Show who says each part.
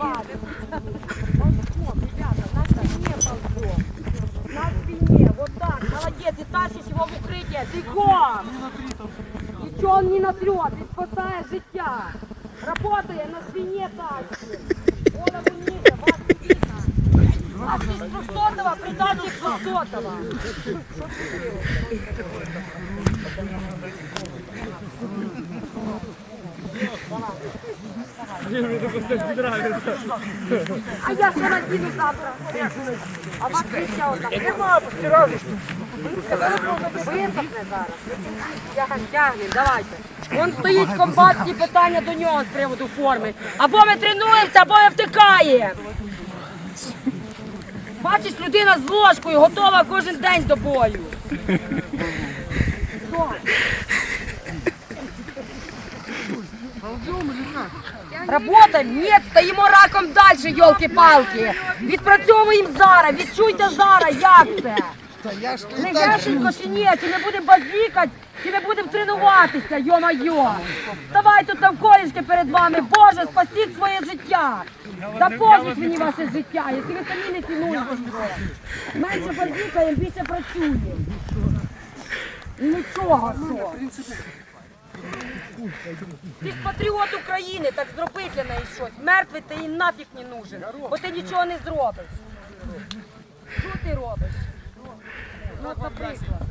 Speaker 1: хватит. Ползком, ребята, на спине ползком. На спине, вот так, молодец, и тащишь его в укрытие, бегом! Ничего он не натрет, він спасає життя. Работає на спине тащит. Голову ниже, вас не видно. Вас из 200-го, придатчик 200-го. А я ще надіну завтра. А вас ще одна. Нема, постирали. Висохне зараз. Тягнем, тягнем, давайте. Вон стоїть комбат, ці питання до нього з приводу форми. Або ми тренуємося, або ми втикаємо. Бачиш, людина з ложкою готова кожен день до бою. Що? Работаем? Нет, стоїмо раком далі, йолки-палки. Відпрацьовуємо зараз, відчуйте зараз, як це. Не гешенько чи ні, чи не будемо базікати, чи не будемо тренуватися, йо-майо. Давай тут навколішки перед вами, Боже, спасіть своє життя. Допоможіть мені ваше життя, якщо ви самі не цінуєте. Менше базікаємо, більше працюємо. Нічого, що. Ти ж патріот України, так зроби для неї щось. Мертвий ти їй нафіг не нужен, бо ти нічого не зробиш. Що ти робиш? Ну, наприклад.